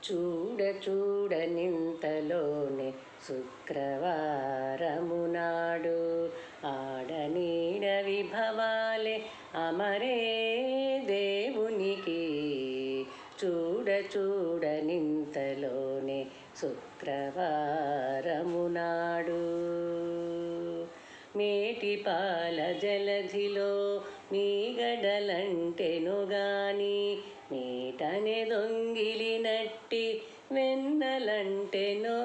చూడ చూడనింతలోనే శుక్రవారము నాడు ఆడనీడ విభవాలే అమరే దేవునికి. చూడ చూడనింతలోనే నింతలోనే శుక్రవారమునాడు. మేటి పాల జలధిలో మీగడలంటెను గాని మీటనే దొంగిలినట్టి వెన్నలంటెనో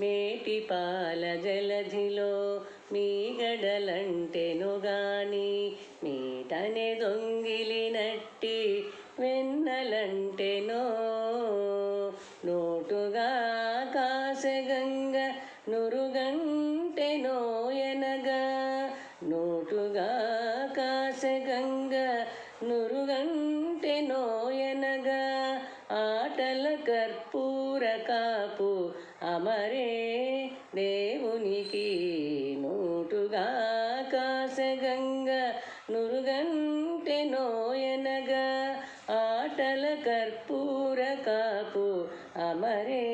మేటి పాల జలధిలో మీగడలంటెను గాని మీటనే దొంగిలినట్టి వెన్నలంటెనో నోటుగా కాసగంగ నురుగంటే నోయనగా ఆటల కర్పూర కాపు అమరే దేవునికి నోటుగా కాసగంగ నురుగంటే నోయనగా ఆటల కర్పూర కాపు అమరే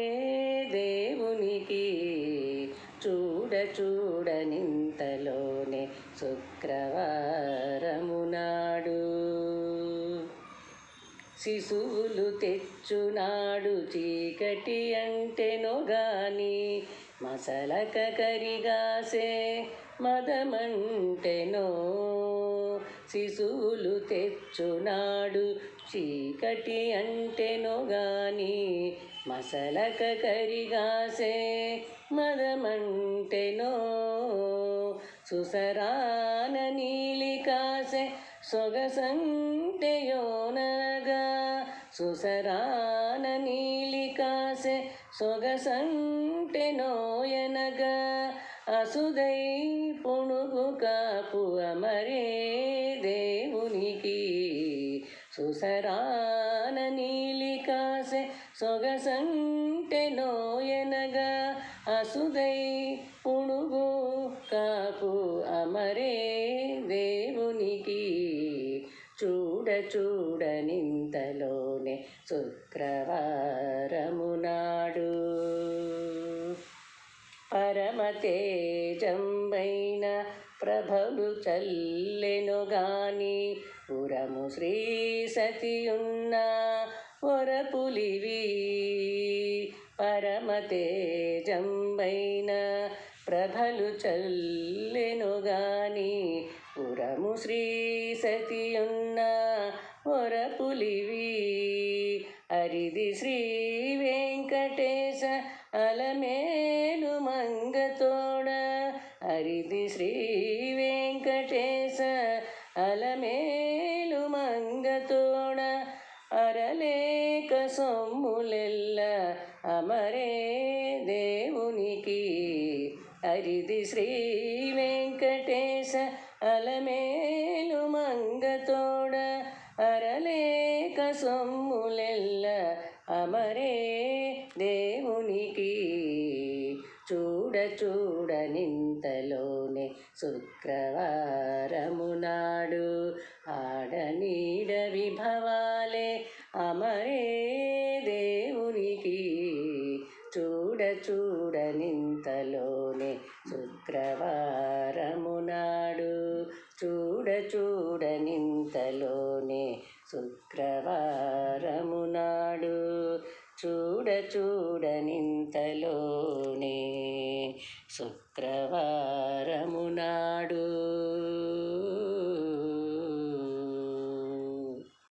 శిశువులు తెచ్చునాడు చీకటి అంటెనో గాని మసలక కరిగాసే మదమంటెనో. శిశువులు తెచ్చునాడు చీకటి అంటెనో గాని మసలక కరిగాసే మదమంటెనో. సుసరాన నీలి కాసే సొగసంటెయోనగా సుసరాన నీలి కాసే సొగసంటెనోయనగా అసుదై పుణుగు కాపు అమరే దేవునికి. సుసరాన నీలి కాసే సొగసంటెనోయనగా అసుదై పుణుగు కాపు అమరే దేవునికి. చూడ చూడనింతలు శుక్రవారము నాడు పరమతేజంబైన ప్రభలు చల్లెను గాని పురము శ్రీ సతియున్న వరపులివి. పరమతేజంబైన ప్రభలు చల్లెను గాని పురము శ్రీ సతియున్న వరపులివి. హరిది శ్రీ వెంకటేశ అలమేలు మంగతోడ. హరిది శ్రీ వెంకటేశ అలమేలు మంగతోడ. అరలేక సొమ్ములెల్ల అమరే దేవునికి. హరిది శ్రీ వెంకటేశ అలమేలు మంగతోడ. అరలేక సొమ్ము అమరే దేవునికి చూడ చూడనింతలోనే శుక్రవారము నాడు ఆడనీడ విభవాలే అమరే దేవునికి చూడ చూడనింతలోనే శుక్రవారము నాడు చూడ చూడనింతలోనే శుక్రవారము చూడ చూడనింతలోనే శుక్రవారము నాడు